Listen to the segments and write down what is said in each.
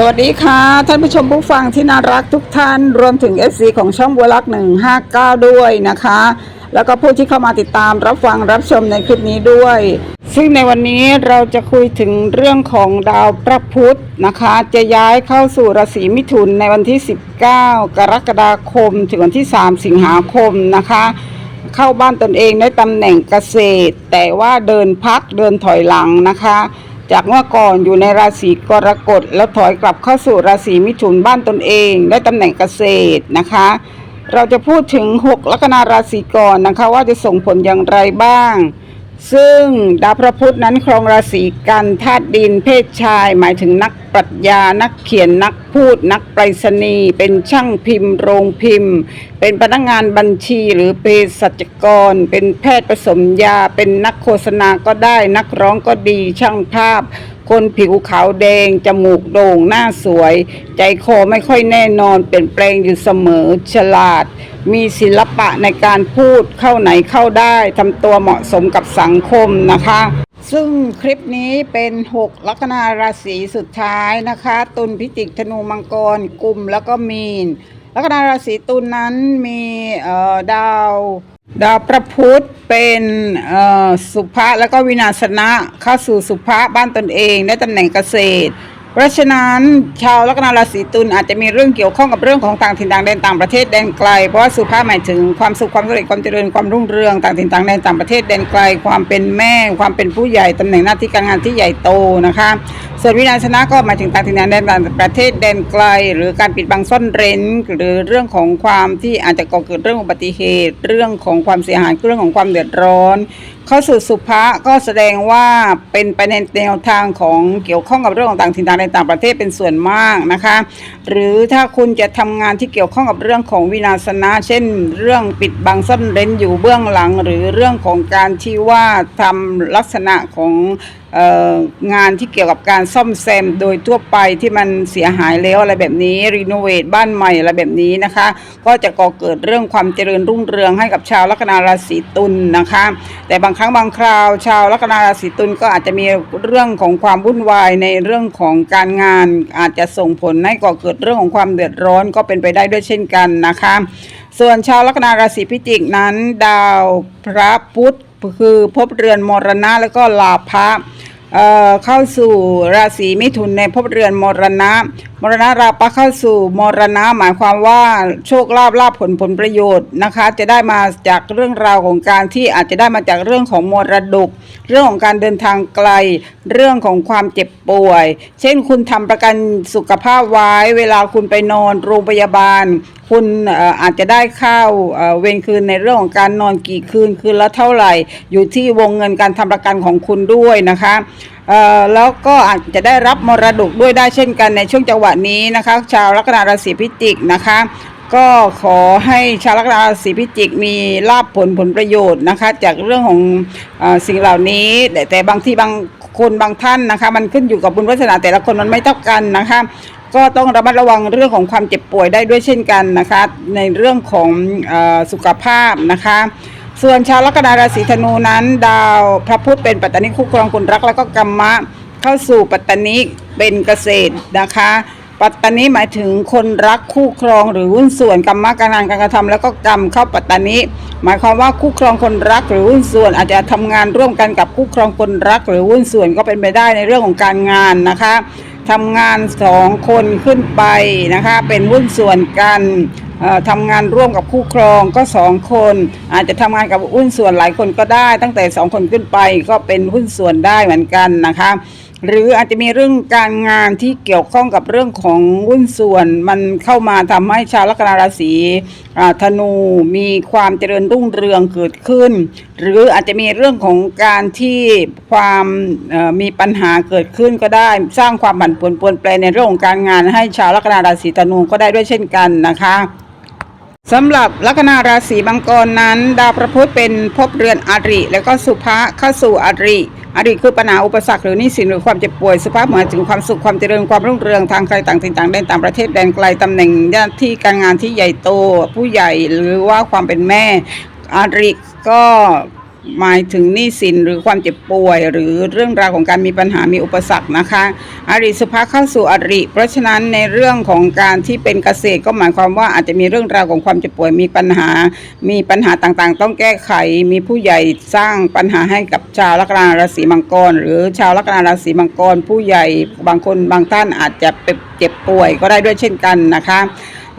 สวัสดีค่ะ ท่านผู้ชมผู้ฟังที่น่ารักทุกท่าน รวมถึง FC ของช่องบัวลัก159 ด้วยนะคะ แล้วก็ผู้ที่เข้ามาติดตามรับฟังรับชมในคลิปนี้ด้วย ซึ่งในวันนี้เราจะคุยถึงเรื่องของดาวพระพุธนะคะ จะย้ายเข้าสู่ราศีมิถุนในวันที่ 19 กรกฎาคม ถึงวันที่ 3 สิงหาคมนะคะ เข้าบ้านตนเองในตำแหน่งเกษตร แต่ว่าเดินพักเดินถอยหลังนะคะ จากเมื่อก่อนอยู่ในราศีกรกฎแล้วถอยกลับเข้าสู่ราศีมิถุนบ้านตนเองได้ตำแหน่งเกษตรนะคะ เราจะพูดถึง 6 ลัคนาราศีก่อนนะคะ ว่าจะส่งผลอย่างไรบ้าง ซึ่งดาวพระพุธนั้นครองราศีกันธาตุดินเพศชาย หมายถึงนักปรัชญานักเขียนนักพูด นักไปรษณีย์เป็นช่างพิมพ์ โรงพิมพ์ เป็นพนักงานบัญชีหรือเภสัชกร เป็นแพทย์ผสมยา เป็นนักโฆษณาก็ได้ นักร้องก็ดีช่างภาพ คนผิวขาวแดง จมูกโด่งหน้าสวย ใจคอไม่ค่อยแน่นอน เปลี่ยนแปลงอยู่เสมอฉลาด มีศิลปะในการพูดเข้าไหนเข้าได้ทำตัวเหมาะสมกับสังคมนะคะ ซึ่งคลิปนี้เป็น 6 ลัคนาราศีสุดท้ายนะคะ ตุลพิจิกธนูมังกรกุมแล้วก็มีน ลัคนาราศีตุลนั้นมีเอ่อดาวดาวพระพุธเป็นเอ่อสุภะแล้วก็วินาศนะเข้าสู่สุภะบ้านตนเองได้ตำแหน่งเกษตร เพราะฉะนั้นชาวลัคนาราศีตุลอาจจะมีเรื่องเกี่ยวข้องกับเรื่องของต่างถิ่นต่างแดนต่างประเทศแดนไกล เพราะว่าสุภาพหมายถึงความสุขความสำเร็จความเจริญความรุ่งเรืองต่างถิ่นต่างแดนต่างประเทศแดนไกล ความเป็นแม่ ความเป็นผู้ใหญ่ตำแหน่งหน้าที่การงานที่ใหญ่โตนะคะ ส่วนวินาศนะก็หมายถึงต่างถิ่นต่างแดนต่างประเทศแดนไกล หรือการปิดบังซ่อนเร้น หรือเรื่องของความที่อาจจะก่อเกิดเรื่องอุบัติเหตุ เรื่องของความเสียหายเรื่องของความเดือดร้อน เข้าสู่สุภะก็แสดงว่าเป็นไปในแนวทางของเกี่ยวข้องกับเรื่องของต่างถิ่นต่างในต่างประเทศเป็นส่วนมากนะคะ หรือถ้าคุณจะทำงานที่เกี่ยวข้องกับเรื่องของวินาศนะ เช่น เรื่องปิดบังซ่อนเร้นอยู่เบื้องหลัง หรือเรื่องของการที่ว่าทำลักษณะของงานที่เกี่ยวกับการซ่อมแซมโดยทั่วไปที่มันเสียหายแล้วอะไรแบบนี้รีโนเวทบ้านใหม่อะไรแบบนี้นะคะ ก็จะก่อเกิดเรื่องความเจริญรุ่งเรืองให้กับชาวลัคนาราศีตุลนะคะ แต่บางครั้งบางคราว ชาวลัคนาราศีตุลก็อาจจะมีเรื่องของความวุ่นวายในเรื่องของการงานอาจจะส่งผลให้ก่อเกิดเรื่องของความเดือดร้อนก็เป็นไปได้ด้วยเช่นกันนะคะ ส่วนชาวลัคนาราศีพิจิกนั้น ดาวพระพุธคือภพเรือนมรณะแล้วก็ลาภะ เเข้าสู่ราศีมิถุนในภพเรือนมรณะ มรณะราปะเข้าสู่มรณะหมายความว่าโชคลาภลาภผลผลประโยชน์นะคะ จะได้มาจากเรื่องราวของการที่อาจจะได้มาจากเรื่องของมรดก เรื่องของการเดินทางไกล เรื่องของความเจ็บป่วย เช่นคุณทำประกันสุขภาพไว้ เวลาคุณไปนอนโรงพยาบาล คุณอาจจะได้ข้าวเวรคืนในเรื่องของการนอนกี่คืนคืนละเท่าไหร่ อยู่ที่วงเงินการทำประกันของคุณด้วยนะคะแล้วก็อาจจะได้รับมรดกด้วยได้เช่นกันในช่วงจังหวะนี้นะคะ ชาวลัคนาราศีพิจิกนะคะก็ขอให้ชาวลัคนาราศีพิจิกมีลาภผลผลประโยชน์นะคะ จากเรื่องของอสิ่งเหล่านี้แต่แต่บางที่บางคนบางท่านนะคะ มันขึ้นอยู่กับบุญวาสนาแต่ละคนมันไม่เท่ากันนะคะ ก็ต้องระมัดระวังเรื่องของความเจ็บป่วยได้ด้วยเช่นกันนะคะ ในเรื่องของอสุขภาพนะคะ ส่วนชาวลัคนาราศีธนูนั้น ดาวพระพุธเป็นปัตตานิคู่ครองคนรักแล้วก็กรรมะเข้าสู่ปัตตานิเป็นเกษตรนะคะ ปัตตานิหมายถึงคนรักคู่ครองหรือหุ้นส่วนกรรมะการงานการกระทำแล้วก็กรรมเข้าปัตตานิหมายความว่าคู่ครองคนรักหรือหุ้นส่วนอาจจะทำงานร่วมกันกับคู่ครองคนรัก หรือหุ้นส่วนก็เป็นไปได้ในเรื่องของการงานนะคะ ทำงานสองคนขึ้นไปนะคะ เป็นหุ้นส่วนกันทำงานร่วมกับคู่ครองก็สองคน อาจจะทำงานกับหุ้นส่วนหลายคนก็ได้ ตั้งแต่สองคนขึ้นไปก็เป็นหุ้นส่วนได้เหมือนกันนะคะ หรืออาจจะมีเรื่องการงานที่เกี่ยวข้องกับเรื่องของหุ้นส่วนมันเข้ามาทำให้ชาวลัคนาราศีธนูมีความเจริญรุ่งเรืองเกิดขึ้น หรืออาจจะมีเรื่องของการที่ความมีปัญหาเกิดขึ้นก็ได้ สร้างความผันผวนปวนแปรในเรื่องของการงานให้ชาวลัคนาราศีธนูก็ได้ด้วยเช่นกันนะคะ สำหรับลัคนาราศีมังกรนั้น ดาวพระพุธเป็นภพเรือนอริ แล้วก็สุภะเข้าสู่อริอริคือปัญหาอุปสรรคหรือนี้สินหรือความเจ็บป่วยสุภาพหมายถึงความสุขความเจริญความรุ่งเรืองทางใครต่างต่างแดนต่างประเทศแดนไกลตำแหน่งหน้าที่การงานที่ใหญ่โต ผู้ใหญ่หรือว่าความเป็นแม่อริก็ หมายถึงหนี้สินหรือความเจ็บป่วย หรือเรื่องราวของการมีปัญหามีอุปสรรคนะคะ อริสุภาเข้าสู่อริ เพราะฉะนั้นในเรื่องของการที่เป็นเกษตรก็หมายความว่าอาจจะมีเรื่องราวของความเจ็บป่วยมีปัญหา มีปัญหาต่างๆ ต้องแก้ไขมีผู้ใหญ่สร้างปัญหาให้กับชาวลัคนาราศีมังกร หรือชาวลัคนาราศีมังกร ผู้ใหญ่บางคนบางท่านอาจจะเจ็บป่วยก็ได้ด้วยเช่นกันนะคะ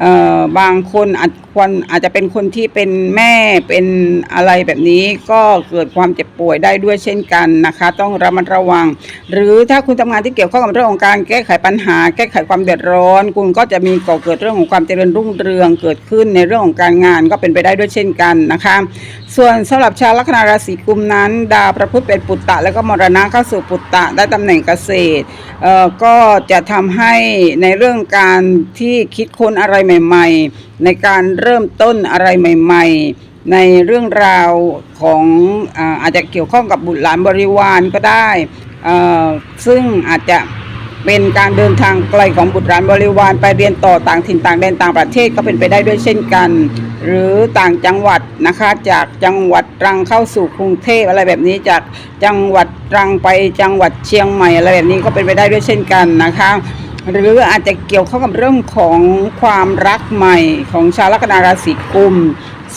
เอ่อบางคนอาจควรอาจจะเป็นคนที่เป็นแม่เป็นอะไรแบบนี้ก็เกิดความเจ็บป่วยได้ด้วยเช่นกันนะคะ ต้องระมัดระวัง หรือถ้าคุณทำงานที่เกี่ยวข้องกับเรื่องของการแก้ไขปัญหา แก้ไขความเดือดร้อน คุณก็จะมีก่อเกิดเรื่องของความเจริญรุ่งเรืองเกิดขึ้นในเรื่องของการงานก็เป็นไปได้ด้วยเช่นกันนะคะ ส่วนสำหรับชาวลัคนาราศีกุมนั้นดาวพระพุธเป็นปุตตะ แล้วก็มรณะเข้าสู่ปุตตะได้ตำแหน่งเกษตรเออก็จะทำให้ในเรื่องการที่คิดค้นอะไรใหม่ ๆ ในการเริ่มต้นอะไรใหม่ ๆ ในเรื่องราวของอาอาจจะเกี่ยวข้องกับบุตรหลานบริวารก็ได้ ซึ่งอาจจะเป็นการเดินทางไกลของบุตรหลานบริวารไปเรียนต่อต่างถิ่นต่างแดนต่างประเทศก็เป็นไปได้ด้วยเช่นกัน หรือต่างจังหวัดนะคะจากจังหวัดตรังเข้าสู่กรุงเทพอะไรแบบนี้จากจังหวัดตรังไปจังหวัดเชียงใหม่อะไรแบบนี้ก็เป็นไปได้ด้วยเช่นกันนะคะ หรืออาจจะเกี่ยวข้องกับเรื่องของความรักใหม่ของชาวลัคนาราศีกุม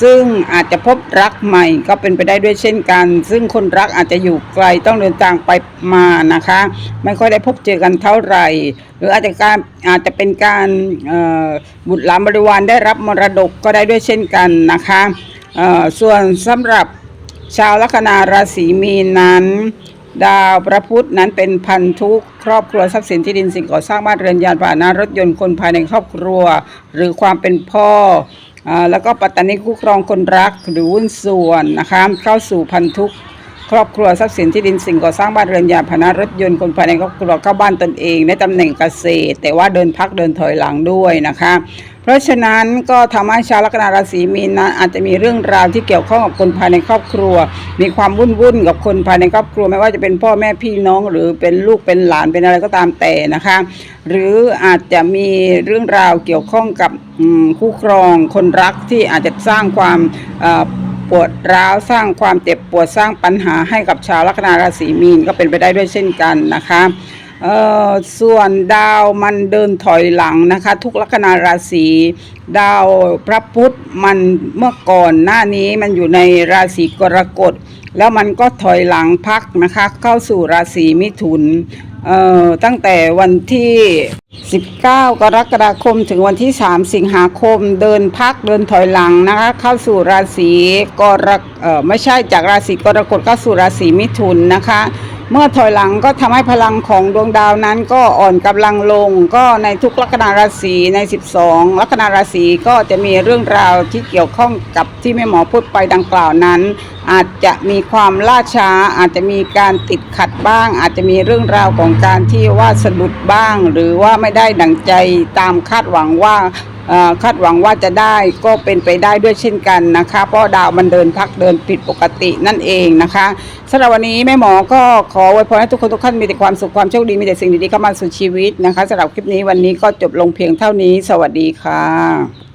ซึ่งอาจจะพบรักใหม่ก็เป็นไปได้ด้วยเช่นกัน ซึ่งคนรักอาจจะอยู่ไกลต้องเดินทางไปมานะคะ ไม่ค่อยได้พบเจอกันเท่าไหร่ หรืออาจจะการอาจจะเป็นการบุตรหลานบริวารได้รับมรดกก็ได้ด้วยเช่นกันนะคะส่วนสำหรับชาวลัคนาราศีมีนนั้น ดาวพระพุธนั้นเป็นพันธุครอบครัวทรัพย์สินที่ดินสิ่งก่อสร้างบ้านเรือนยานพาหนะรถยนต์คนภายในครอบครัว หรือความเป็นพ่ออแล้วก็ปัตตานีคู่ครองคนรักหรือวุ้นส่วนนะคะเข้าสู่พันธุ ครอบครัวทรัพย์สินที่ดินสิ่งก่อสร้างบ้านเรือนยานพนะรถยนต์คนภายในครอบครัวเข้าบ้านตนเองในตำแหน่งเกษตร แต่ว่าเดินพักเดินถอยหลังด้วยนะคะ เพราะฉะนั้นก็ทำให้ชาวลัคนาราศีมีนนั้นอาจจะมีเรื่องราวที่เกี่ยวข้องกับคนภายในครอบครัว มีความวุ่นวุ่นกับคนภายในครอบครัวไม่ว่าจะเป็นพ่อแม่พี่น้อง หรือเป็นลูกเป็นหลานเป็นอะไรก็ตามแต่นะคะ หรืออาจจะมีเรื่องราวเกี่ยวข้องกับคู่ครองคนรักที่อาจจะสร้างความ ปวดร้าวสร้างความเจ็บปวดสร้างปัญหาให้กับชาวลัคนาราศีมีนก็เป็นไปได้ด้วยเช่นกันนะคะเออส่วนดาวมันเดินถอยหลังนะคะ ทุกลัคนาราศีดาวพระพุธมันเมื่อก่อนหน้านี้มันอยู่ในราศีกรกฎแล้วมันก็ถอยหลังพักนะคะ เข้าสู่ราศีมิถุน ตั้งแต่วันที่ 19 กรกฎาคมถึงวันที่ 3 สิงหาคม เดินพักเดินถอยหลังนะคะ เข้าสู่ราศีกรกไม่ใช่จากราศีกรกฎเข้าสู่ราศีมิถุนนะคะ เมื่อถอยหลังก็ทำให้พลังของดวงดาวนั้นก็อ่อนกำลังลง ก็ในทุกลัคนาราศีใน 12 ลัคนาราศีก็จะมีเรื่องราวที่เกี่ยวข้องกับที่แม่หมอพูดไปดังกล่าวนั้น อาจจะมีความล่าช้า อาจจะมีการติดขัดบ้าง อาจจะมีเรื่องราวของการที่ว่าสะดุดบ้าง หรือว่าไม่ได้ดังใจตามคาดหวังว่า คาดหวังว่าจะได้ก็เป็นไปได้ด้วยเช่นกันนะคะ เพราะดาวมันเดินพักเดินผิดปกตินั่นเองนะคะสำหรับวันนี้แม่หมอก็ขอไว้พรให้ทุกคนทุกท่านมีแต่ความสุขความโชคดีมีแต่สิ่งดีๆเข้ามาสู่ชีวิตนะคะสำหรับคลิปนี้วันนี้ก็จบลงเพียงเท่านี้ สวัสดีค่ะ